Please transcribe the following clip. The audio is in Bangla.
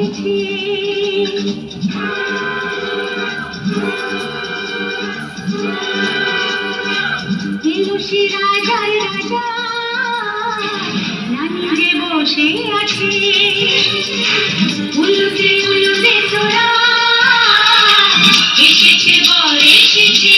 এসেছি বিদুষী রাজার রাজা নানি যে বসে আছে উলুতে উলুতে তোরা এসেছে বর এসেছে।